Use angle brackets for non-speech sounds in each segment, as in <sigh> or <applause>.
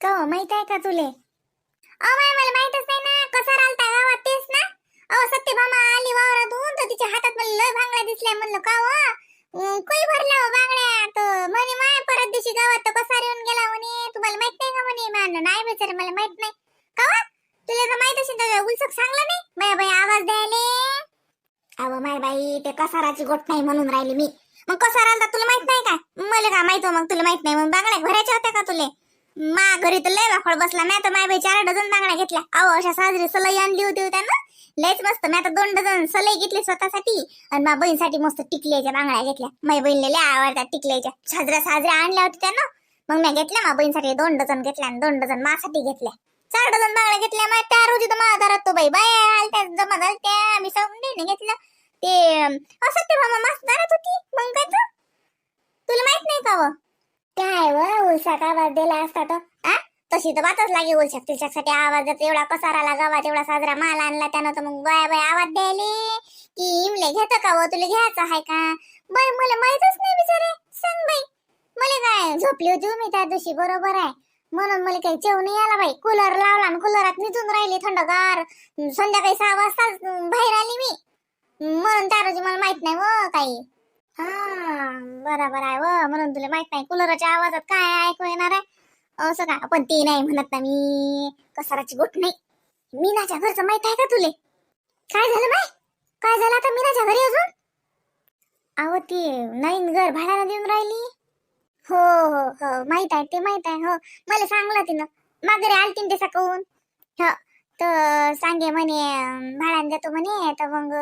का हो, माहीत आहे का तुले? अहो माय मला माहितच नाही ना. कसा रालता गावात तेच ना? अहो सत्यभामा आली वावरातून तर तिच्या हातात मला लय बांगड्या दिसल्या. म्हणलं का हो? कोई भरल्या हो बांगड्या? तर म्हणे माय परत दिवशी गावात तर कसा येऊन गेला म्हणे. तुम्हाला माहीत नाही का म्हणे? मान नाही बिचारे मला माहीत नाही. का हो? तुला तर माहीत असेल तर उलसक सांगलं नाही? बाय बाई आवाज द्यायले. अहो माय बाई ते कसाराची गोट नाही म्हणून राहिली मी. मग कसा राहता तुला माहीत नाही का? मला का माहीत हो मग? तुला माहीत नाही मग? बांगड्या भरायच्या होत्या का तुले? मा घरी तर लय वाखळ बसला. मी तर माय बाई चार डझन बांगड्या घेतल्या. अहो अशा साजरी सलई आणली होती हो त्यानं. लयच मस्त. मी आता दोन डझन सलई घेतली स्वतःसाठी. आणि मा बहिणीसाठी मस्त टिकल्याच्या बांगड्या घेतल्या. माझ्या बहिणीला लय आवडतात टिकल्याच्या. साजऱ्या साजऱ्या आणल्या होत्या त्यानं. मग मी घेतल्या मा बहिणीसाठी दोन डझन घेतल्या आणि दोन डझन मासाठी घेतल्या. चार डझन बांगड्या घेतल्या. मग त्या रोजी तर माझ्या घरात तो बाई बाय आलत्या जमा झालत्या. आम्ही समजेने घेतलं. ते असं ते मामा मस्त दारात होती. मग काय तुला माहीत नाही का व काय व उलसाक आवाज दिला असता तो. आ? तशी तर बातच लागे उलशाक तिच्यासाठी आवाजात एवढा कसाराला गावात एवढा साजरा माल आणला त्यानं तर मग बाय बाय आवाज द्यायले. की इमले घेतं का व तुला घ्यायचं आहे का? बाय मला माहितच नाही बिचारे. सांग बाई. मला काय झोपली होती मी त्या दिवशी बरोबर आहे. म्हणून मला काही जेव नाही आला बाई. कूलर लावला आणि कूलरात निजून राहिली थंडगार. संध्याकाळी सहा वाजता बाहेर आली मी. म्हणून त्या रोजी मला माहीत नाही व काही. बरोबर आहे व म्हणून तुला माहीत नाही कुलरच्या आवाजात काय ऐकू येणार आहे. असं का? पण ते नाही म्हणत ना मी. कसाराची गोट नाही. मीनाच्या घरचं माहीत आहे का तुले? काय झालं बाय काय झालं आता मीनाच्या घरी अजून? अहो ती नवीन घर भाड्याला देऊन राहिली. हो हो हो. माहीत आहे ते माहीत आहे हो. मला सांगलं तिनं. माघारी आलती ते सकवून हो तर सांगे म्हणे भाड्यानं भाड्याने देतो म्हणे तर मग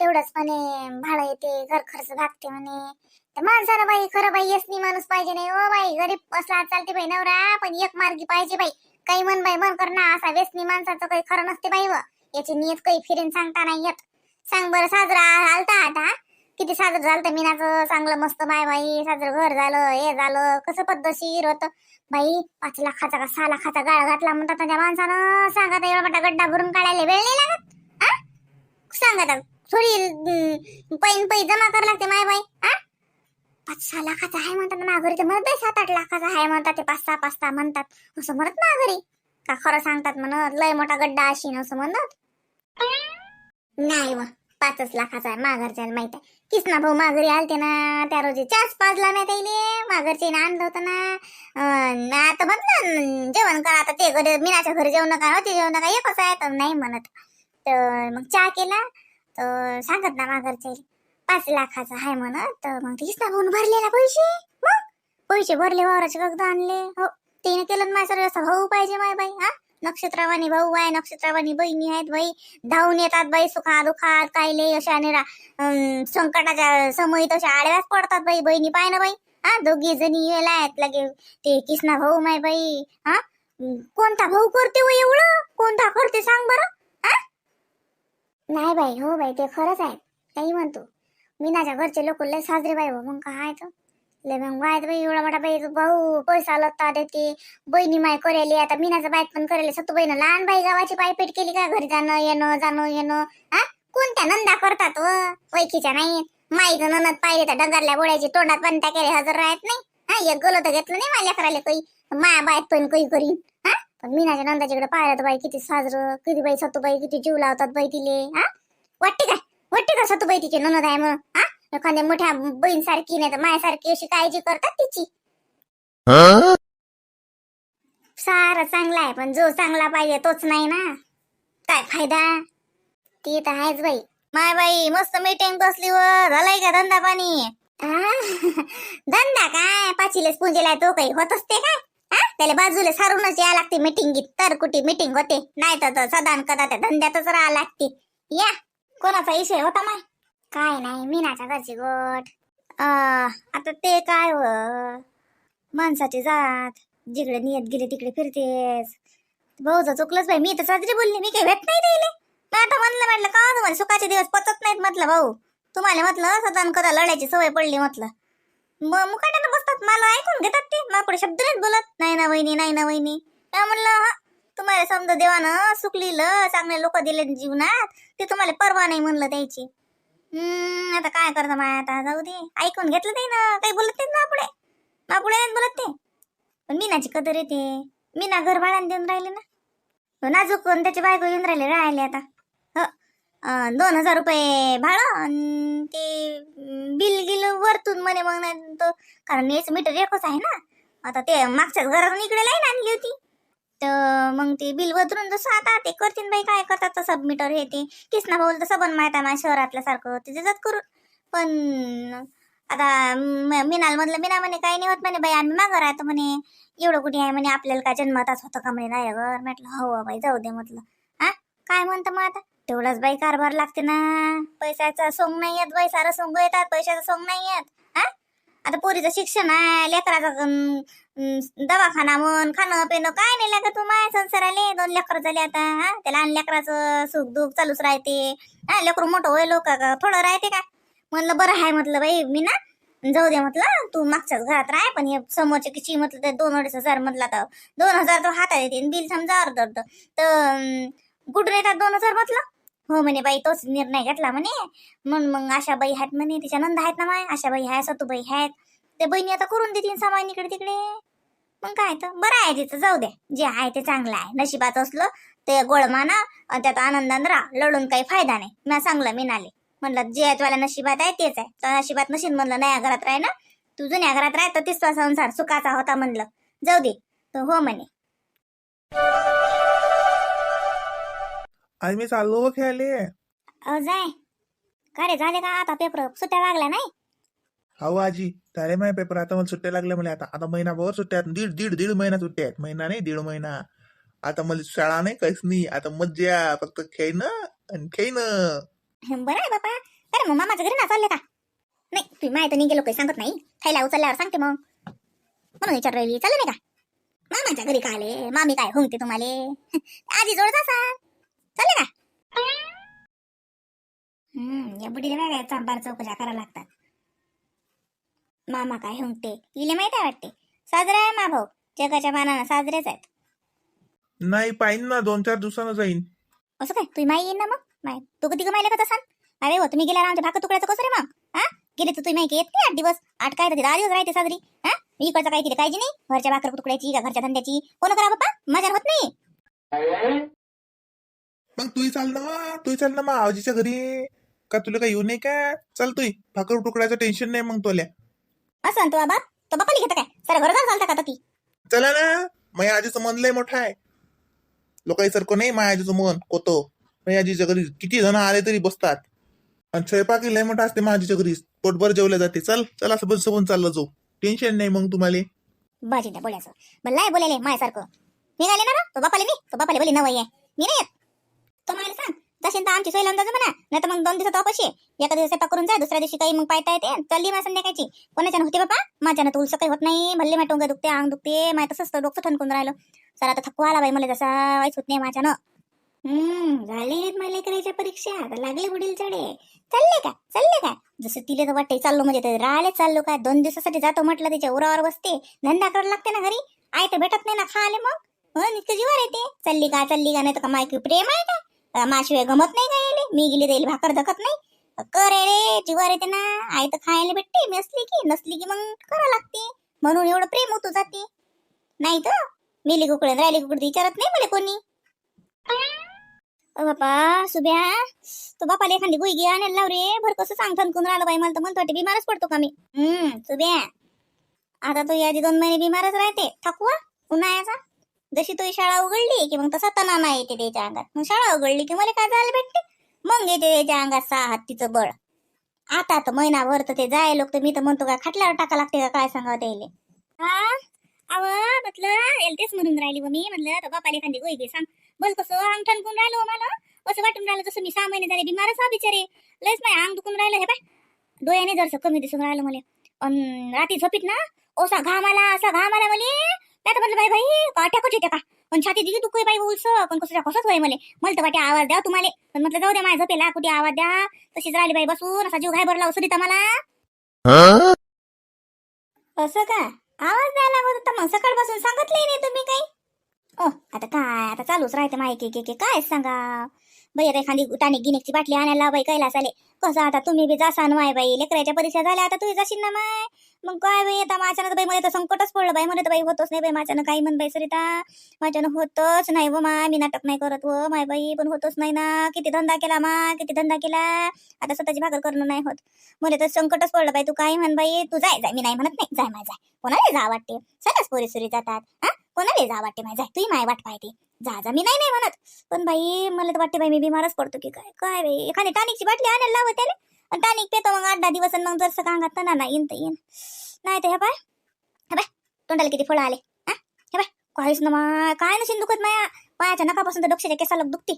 तेवढंच म्हणे भाडं येते घर खर्च भागते म्हणे. तर माणसानं बाई खरं बाई यसनी माणूस पाहिजे नाही ओ बाई. गरीब असला चालते बाई नवरा पण एक मार्गी पाहिजे बाई. काही मन बाई मन कर ना असा व्यसनी माणसाचं काही खरं नसते बाई व. याची नियत काही फिरेन सांगता नाही येत. सांग बरं साजरा आलता आता. किती साजरं झालं मीनाचं? चांगलं मस्त बाय बाई. साजरं घर झालं हे झालं. कसं पद्धतशीर होतं. बाई पाच लाखाचा का सहा लाखाचा गाळ घातला म्हणतात त्या माणसानं. सांगा एवढा मोठा गड्डा भरून काढायला वेळ नाही लागत. सांगा आता थोडी पैन पै जमा करावं लागते माय बाई. हा पाच सहा लाखाचा आहे म्हणतात ना तर म्हणत सात आठ लाखाचा आहे म्हणतात ते पाच सहा पाच सहा म्हणतात. असं म्हणत ना घरी का खरं सांगतात म्हणत लय मोठा गड्डा अशी असं म्हणत. नाही व पाचच लाखाचा आहे माघरच्या माहीत आहे. किसना भाऊ माघारी आलते ना त्या रोजी चाच पाजला नाही त्याने माघरचे आणलं होतं ना. आता म्हटलं जेवण करा आता ते घरी मीनाच्या घरी जेवण नका होते जेवण नका एकच आहे तर नाही म्हणत. तर मग चहा केला. तर सांगत ना माघरचे. पाच लाखाचा आहे म्हणत. तर मग ते किसना भाऊन भरलेला पैसे. मग? पैसे भरले वावराचे कागद आणले. हो तिने केलं ना माझ्या असा भाऊ पाहिजे माय बाई हा? नक्षत्रवाणी भाऊ आहे नक्षत्रवाणी बहिणी आहेत बाई. धावून येतात बाई सुखा दुखात कायले अशा निरा संकटाच्या समयी तशा आडव्याच पडतात बाई बहिणी पाय ना बाई. हा दोघी जणी येलायत लगे. ते किसना भाऊ माय बाई हा? कोणता भाऊ करते व एवढं? कोणता करते सांग बरं? नाही बाई हो बाई ते खरंच आहे. काही म्हणतो मीनाच्या घरचे लोक लय साजरे बाई हो मग काय तर लय मग वायत बाई एवढा मोठा बाई भाऊ पैसा लत्ता देते बहिणी माय करेली आता मीनाचा बायक पण करेल सतू बहिण लहान बाई गावाची पायपेट केली का? घरी जाणं येणं जाणं येणं हा? कोणत्या नंदा करतात व? ओळखीच्या नाही माईच ननद पाहिजे तर डंगरल्या बोळ्याची तोंडात पण केले हजर राहत नाही. हा एक गलत घेतलं नाही माझ्या करायला काही. माया बायत पण काही करीन. पण मीनाच्या नंदाच्याकडे पाहिलं तर बाई किती साजरं किती बाई सतूबाई किती जीव लावतात बाई तिले हा? वाटते काय? वाटते का सतूबाई तिची ननद आहे म्हणून हा? एखाद्या मोठ्या बहीण सारखी नाही तर माझ्यासारखी अशी काळजी करतात तिची. सारं चांगला आहे पण जो चांगला पाहिजे तोच नाही ना. काय फायदा? ती तर आहेच बाई. माय बाई मस्त मीटिंग बसली व झालाय का धंदा पाणी? धंदा काय? पाचीलेच पुंजेला तो काही होत असते काय? त्याला बाजूला सारूनच या लागते मीटिंगीत तर कुठे मीटिंग होते? नाही तर सदान कदा त्या धंद्यातच राहा लागते. या. कोणाचा विषय होता माय? काय नाही मीनाच्या घरची गोट. आता ते काय व? माणसाची जात. जिकडे नियत गेले तिकडे फिरतेस. भाऊचं चुकलंच बाई. मी तर साजरी बोलली. मी काही भेट नाही दिले आता म्हणलं म्हटलं का हो तुम्हाला सुखाचे दिवस पचत नाहीत म्हटलं भाऊ? तुम्हाला म्हटलं सदान कदा लढायची सवय पडली म्हटलं. मग मुकाट्यानं बसतात. मला ऐकून घेतात ते. माकडे शब्द नाहीत बोलत नाही ना वहिनी नाही ना वहिनी. काय म्हणलं हा तुम्हाला समजा देवानं सुकलीलं चांगले लोक दिले जीवनात ते तुम्हाला परवा नाही म्हणलं द्यायची हम्म आता काय करता माय आता जाऊ दे. ऐकून घेतलं ते ना. काही बोलत नाही ना पुढे. पुढे नाहीत बोलत ते. पण मीनाची कदर येते. मीना घर भाड्याने देऊन राहिले ना. नाजूक त्याची बायको येऊन राहिले राहिले आता. दोन हजार रुपये भाडं आणि ते बिल गिल वरतून म्हणे मग नाही तो कारण हेच मीटर एकच आहे ना. आता ते मागच्याच घरातून इकडे लाईन आणली होती. तर मग ते बिल वदरून जसं आता ते करतीन बाई काय करतात तसं मीटर हे ते. किसना भाऊ तसं पण माहीत आहे माझ्या शहरातल्या सारखं ते त्याच्यात करून. पण आता म- मिनाल मधलं मिना म्हणे काही नाही होत म्हणे बाई आम्ही मागं राहतो म्हणे. एवढं कुठे आहे म्हणे आपल्याला काय जन्मातच होतं का म्हणे? नाही घर म्हटलं हो बाई जाऊ दे म्हटलं. हा? काय म्हणतं मग आता? तेवढाच बाई कारभार लागते ना. पैशाचा सोंग नाही येत बाई सारं सोंग येतात पैशाचा सोंग नाही येत. हा? आता पोरीचं शिक्षण आहे लेकराचं दवाखाना म्हण खाणं पिणं काय नाही लागत हो तू माय संसाराले. दोन लेकर झाले आता हा? त्या लहान लेकराचं सुख दुःख चालूच राहते. हा लेकरू मोठं होय लोक थोडं राहते का? म्हणलं बरं आहे म्हटलं बाई मी ना. जाऊ दे म्हटलं तू मागच्याच घरात राह पण हे समोरचे किती म्हटलं ते दोन अडीच हजार म्हटलं तर दोन हजार तो हातात येते बिल समजा अर्ध अर्ध. तर अं, कुठून येतात दोन हजार म्हटलं? हो म्हणे बाई तोच निर्णय घेतला म्हणे. म्हणून मग आशा बाई आहेत म्हणे तिच्या नंद आहेत ना माय. आशा बाई आहे सतूबाई आहेत ते बहिणी आता करून देतील सामान इकडे तिकडे. मग काय तर बरं आहे तिचं जाऊ द्या जे आहे ते चांगलं आहे. नशिबात असलं ते गोड माना आणि त्यात आनंदान राहा. लढून काही फायदा नाही. मी सांगलं मी नाले म्हणलं जे तुला नशिबात आहे तेच आहे. तर नशिबात नशीन म्हणलं नया घरात राह ना. तू जुन्या घरात राह तर तिसरा संसार सुखाचा होता म्हणलं. जाऊ दे. तर हो म्हणे. आज मी चाललो हो खेळाले अहो जाय. का रे झाले का आता पेपर सुट्ट्या लागल्या नाही? हो आजी झाले माझे पेपर आता मला सुट्ट्या लागल्या मला आता. आता महिनाभर सुट्ट्या आहेत. दीड दीड दीड महिना सुट्ट्या आहेत. महिना नाही दीड महिना. आता मला शाळा नाही काहीच नाही. आता मज्जा फक्त खेळणं आणि खेळणं. बरं आहे बापा. अरे मग मामाच्या घरी ना चालले का? नाही तुम्ही माहिती नाही गेलो काही सांगत नाही. खायला उचलल्यावर सांगते मग. म्हणून विचार राहिली चालले नाही का? मामाच्या घरी का आले? मामी काय हुंगते तुम्हाला? <laughs> आजी जोड जा चालले का हम्म या बुडीला वेगळ्या चांबार चौकशा करायला लागतात. मामा काय हुंगते? इले माहिती आहे वाटते? साजरा आहे मा भाऊ. जगाच्या मानानं साजरेच आहेत. नाही पाहिन ना दोन चार दिवसानं जाईन. असं काय? तुम्ही माई येईन ना मग? माय तू कधी कमायला का तसा अरे हो तुम्ही गेल्यावर आमच्या भाकर तुकड्याचं कसं रे मग? हा? गेले तर तुम्ही माहिती येत नाही आठ दिवस? आठ काय तर दहा दिवस राहते साजरी. हा? मी इकडचं काही तिथे काळजी नाही? घरच्या भाकर तुकड्याची का घरच्या धंद्याची. कोण करा बाप्पा? माझ्या होत नाही. मग तूही चाल ना तूही चाल ना मग आजीच्या घरी. का तुला काय येऊ नये का? चाल तुही. भाकर तुकड्याचं टेन्शन नाही मग तुला असं तो बाबा. तो घेतं काय? सर घर चालता का ती चला ना. माझ्या आजीचं मन लय मोठं आहे. लोकांसारखं नाही माझ्या आजीचं मन कोतो माझ्या आजीच्या घरी किती जण आले तरी बसतात. आणि स्वयंपाकी लय मोठा असते माझ्या आजीच्या घरी. पोटभर जेवल्या जाते. चल चला सबन सबन चाललं जाऊ. टेन्शन नाही मग तुम्हाला. बाजी बोलायचं. बोलायले मायासारखं. निघाले ना? तो बापाले मी तो बापाले बोली नवय आहे मी नाही येत. तो मला सांग तसे तर आमची सोय लावून म्हणा. नाही तर मग दोन दिवसात ऑफिस ये. एका दिवस स्वयंपाक करून जा दुसऱ्या दिवशी काही मग पायता येते. चालली मा संध्याकाळची. कोणाच्यानं होते बाबा माझ्यानं तर काही होत नाही. भल्ले माझ्या टोंग दुखते अंग दुखते. माय तसंच डोकं ठणकून राहिलं. सर आता थकवा आला बाई मला जसा वाईच होत नाही माझ्यानं. हम्म झाले आहेत मला करायच्या परीक्षा. आता लागले पुढील चढे. चालले का? चालले का? जसं तिला तर वाटते चाललो म्हणजे ते राहिले चाललो काय दोन दिवसासाठी जातो म्हटलं त्याच्या उरावर बसते. धंदा करायला लागते ना घरी. आई तर भेटत नाही ना खाले मग. हो इतकं जीवार येते चालली का चालली का? नाही तर का मायकी प्रेम आहे का? माशिवाय गमत नाही का मी गेली जाईल भाकर धकत नाही. करे रे जीवार येते ना. आई तर खायला भेटते. मी असली की नसली की मग करा लागते. म्हणून एवढं प्रेम होतो जाते. नाही तर मेली कुकडे राहिली कुकडे विचारत नाही मला कोणी. बापा सुभ्या तो बापाला एखादी गुई आणायला लाव रे. भर कसं सांग थनकून राहिलं बाई. मला तर म्हणतो वाटते बिमारच पडतो का मी. हम्म सुभ्या. आता तो यादी दोन महिने बिमारच राहते. थकवा उन्हाळ्याचा. जशी तुझी शाळा उघडली की मग तसा तणाना येते त्याच्या अंगात. मग शाळा उघडली की मला काय जायला भेटते? मग येते त्याच्या अंगात सहा हत्तीचं बळ. आता तर महिनाभर तर ते जाय लोक तर मी तर म्हणतो का खाटल्यावर टाका लागते का काय सांगावं त्याले. हा? म्हटलं तेच म्हणून राहिली व मी. म्हटलं तर बापाला एखादी गोई घे सांग. बोल कसं अंग ठणकून राहिलो हो मला. असं वाटून राहिलं जसं मी सहा महिने झाले बिमारच हा बिचारे. लयच नाही अंग दुखून राहिलं हे बाय. डोळ्याने जरसं कमी दिसून राहिलं मला. अन रात्री झोपीत ना ओसा घाम आला असा घाम आला मला मी आता म्हटलं बाई बाई का अटॅकच येते का पण छाती दिली दुखू बाई उलस. पण कसं कसंच होय मला. मला तर वाटे आवाज द्या तुम्हाला. पण म्हटलं जाऊ द्या माझ्या झोपेला कुठे आवाज द्या. तशीच राहिली बाई बसून असा जीव घाय भरला सुरिता मला. असं का? आवाज द्यायला लागत होता मग सकाळपासून सांगितलंही नाही तुम्ही काही. ओ आता काय आता चालूच राहते माहिती की की काय सांगा बाई आता एखादी टानिक गिनिकची बाटली आणायला बाई कैलास आले कसं आता तुम्ही बी जासान माय बाई लेकराच्या परीक्षा झाल्या आता तुझी जाशील ना माय? मग काय बाई आता माझ्यानं बाई मला तर संकटच पडलं बाई मला तर बाई होतच नाही बाई माझ्यानं काही म्हण बाई सरिता माझ्यानं होतच नाही हो व मा मी नाटक नाही करत व माय बाई पण होतच नाही ना. किती धंदा केला मा किती धंदा केला? आता स्वतःची भाकर करणं नाही होत. मला तर संकटच पडलं बाई तू काय म्हण बाई तू जाय जाय मी नाही म्हणत नाही जाय माय जाय. कोणाला जा वाटते? सगळ्याच पोरी सुरी जातात हा? कोणाला जा वाटते माय जाय? तुही माय वाट पाहते. जा जा. मी नाही नाही म्हणत. पण बाई मला तर वाटते बाई मी बिमारच पडतो की काय? काय बाई? एखादी टानिकची बाटली आणायला लावत त्याला? आणि टानिक पेतो मग आठ दहा दिवस मग जर सांगत ना ना येईन तर येईन. नाही तर हे पाय. हे पाय तोंडाला किती फळं आले? हा? हे पाय काहीच ना मा काय नशीन दुखत माया? पायाच्या नकापासून तर डोक्याच्या केसाला दुखते.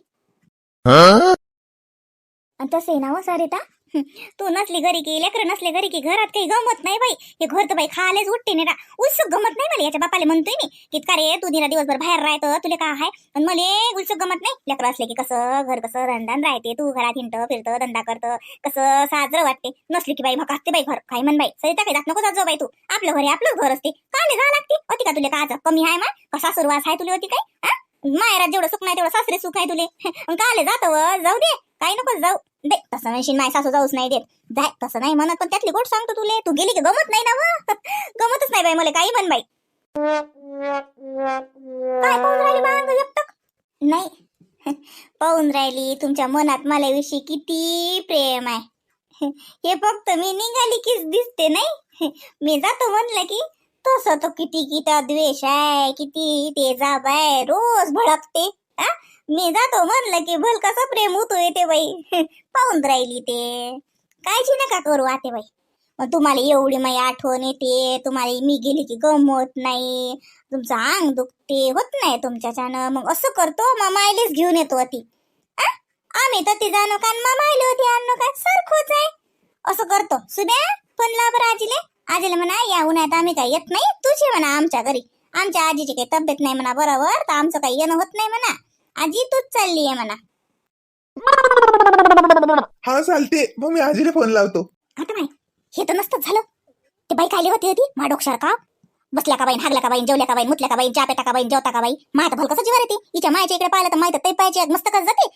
आणि तसे ना हो सरिता. <laughs> तू नसली घरी की लेकर नसले घरी की घरात काही गमत नाही बाई. हे घर तर बाई खालेच उठते नाही उत्सुक गमत नाही मला याच्या बापाले म्हणतोय मी. की का रे तू दिना दिवसभर बाहेर राहतं तुला काय आहे? पण मला उत्सुक गमत नाही. लेकर असले की कसं घर कसं धंदान राहते तू घरात हिंट फिरतं धंदा करतं कसं साजरं वाटते. नसली की बाई भकासते बाई घर. काय म्हण बाई? सरिता काही जात नको जात बाई तू. आपलं घर आहे आपलं घर असते. का नाही जावं लागते. होती का तुला काच कमी आहे मा? कसा सुरुवात आहे तुला होती काय हा? मायरात जेवढं सुख नाही तेवढं सासरे सुख आहे तुले. मग काले जात जाऊ दे. काही नको जाऊ. दे. तसं म्हणशील माय सासू जाऊच नाही देत. जाय तसं नाही म्हणत पण त्यातली गोट सांगतो तुले. तू गेली की गमत नाही ना <laughs> गमतच नाही बाई मला काही म्हण बाई. काय पाहून राहिली बांग एकटक? नाही. <laughs> पाहून राहिली. तुमच्या मनात मला विषयी किती प्रेम आहे. <laughs> हे फक्त मी निघाली कीच दिसते नाही? मी जातो म्हणलं की तसं तो किती किती द्वेष आहे किती तेजाब आहे रोज भडकते मी जातो म्हणलं की भल कसं प्रेम होतो येते बाई. <laughs> पाहून राहिली ते. काळजी नका करू आते बाई. मग तुम्हाला एवढी माझी आठवण येते तुम्हाला मी गेली की गमत नाही तुमचं अंग दुखते होत नाही तुमच्याच्यानं. मग असं करतो मग मायलेच घेऊन येतो ती आम्ही तर ती जाणो का मग मायले होती आणणं काय सारखंच आहे. असं करतो. सुद्या फोन लाभ बरं आजीले म्हणा या उन्हात आम्ही काही येत नाही तुझी म्हणा आमच्या घरी. आमच्या आजीची काही तब्येत नाही म्हणा बरोबर तर आमचं काही येणं होत नाही म्हणा. आजी तूच चालली आहे म्हणा. हा चालते. मग मी आजीला फोन लावतो. आता माही हे तर नसतंच झालं. ते बाई खायली होती होती मा डोक्षार का? बसल्या का बाईन हागल्या का बाईन जेवल्या का बाईन मुतल्या का बाईन पेता का बाईन जेवता का बाई? माय तर भलकसं जीवर येते. हिच्या मायच्या इकडे पाहिलं तर माहीत ते पाहिजे मस्त कसं जाते.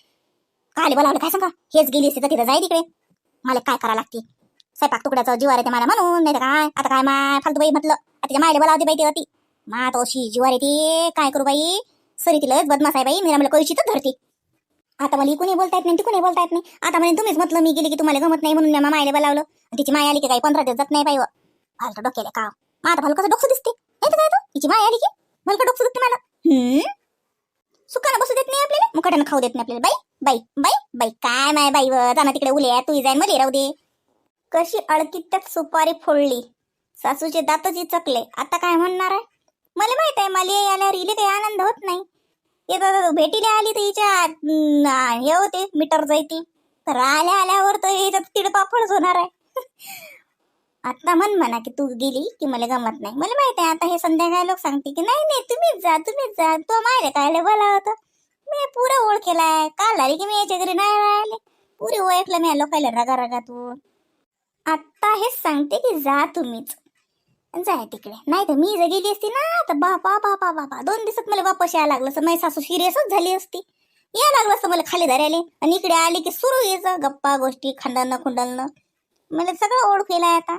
काले बोलावलं काय सांगा? हेच गेली असते तर तिथं जाय तिकडे मला काय करा लागते? स्वयंपाक तुकड्याचं जीवार येते मला म्हणून नाही तर काय? आता काय माय फालतू बाई म्हटलं? आता तिच्या मायले बोलावते बाई ते होती मा तो अशी जीवार येते. काय करू बाई? सरी तिलाच बदमाश आहे बाई. मी मला कळशीतच धरते. आता मला इकूनही बोलता येत नाही तिकूनही बोलता येत नाही? आता म्हणे तुम्हीच म्हटलं मी गेली की तुम्हाला गमत नाही म्हणून मा मायला बोलावलं. आणि तिची माय आली की काही पंधरा दिवस जात नाही बाई व. फालतू डोक्याला का मग आता कसं डोकं दिसते? नाही तर काय तिची माय आली की? मला डोकं दिसते मला? हम्म? सुखानं बसू देत नाही आपल्याला? मुकाट्यानं खाऊ देत नाही आपल्याला. बाई बाई बाई बाई काय माय बाई जाणार तिकडे उल्या तू जाईन मध्ये राहू दे. कशी अडकीत त्यात सुपारी फोडली. सासूचे दातच चकले. आता काय म्हणणार आहे? मला माहीत आहे मला आल्यावर इले काही आनंद होत नाही. येतात भेटीला आली तर हिच्या हे होते मीटर जायती. तर आल्या आल्यावर तर याच्यात तिडपापडच होणार आहे. <laughs> आता म्हण म्हणा की तू गेली की मला गमत नाही. मला माहीत आहे आता हे संध्याकाळी लोक सांगते की नाही नाही तुम्हीच जा तुम्हीच जा. तो माहिती काय बोला होता मी पुरा आहे. काल आली की मी याच्या घरी नाही राहिले. पुरे ओळखलं मी लोकायला रगा रगातून आत्ता हेच सांगते की जा तुम्हीच. जाय तिकडे. नाही तर मी जर गेली असती ना तर बापा बापा बापा दोन दिवसात मला वापस यायला लागलं असं माझी सासू सिरियसच झाली असती. या लागलं असं मला खाली धरायला. आणि इकडे आली की सुरू यायचं गप्पा गोष्टी खंडानं खुंडलनं मला सगळं ओळखेलं आता.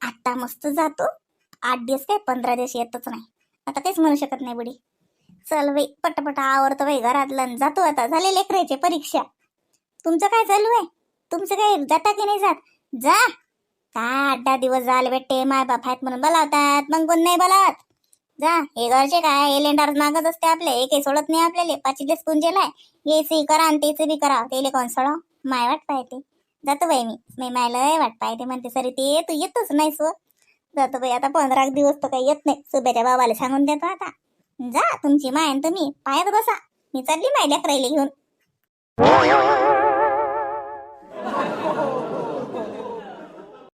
आत्ता मस्त जातो. आठ दिवस काय पंधरा दिवस येतच नाही. आता काहीच म्हणू शकत नाही बडी. चल बाई पटपट आवडतं बाई घरातलं जातो आता. झाले लेकरायचे परीक्षा. तुमचं काय चालू आहे? तुमचं काय जाता की नाही जात? जा. काय आठ दहा दिवस झाले भेटते माय बाप आहेत म्हणून बोलावतात. मग कोण नाही बोलावत? जा. हे घरचे काय हे लेंडार मागत असते आपले. एक सोडत नाही आपल्याला. पाचीलेच ये सी करा आणि तेच बी करा. तेले कोण सोडा माय वाट पाहते. जातो बाई मी. मी मायला वाट पाहते. म्हणते सरी ते तू येतच नाही सो जातो बाई. आता पंधरा दिवस तर काही येत नाही. सुब्याच्या बाबाला सांगून देतो आता. जा तुमची माय आणि तुम्ही. पायात बसा. मी चालली माय लेकरायला घेऊन.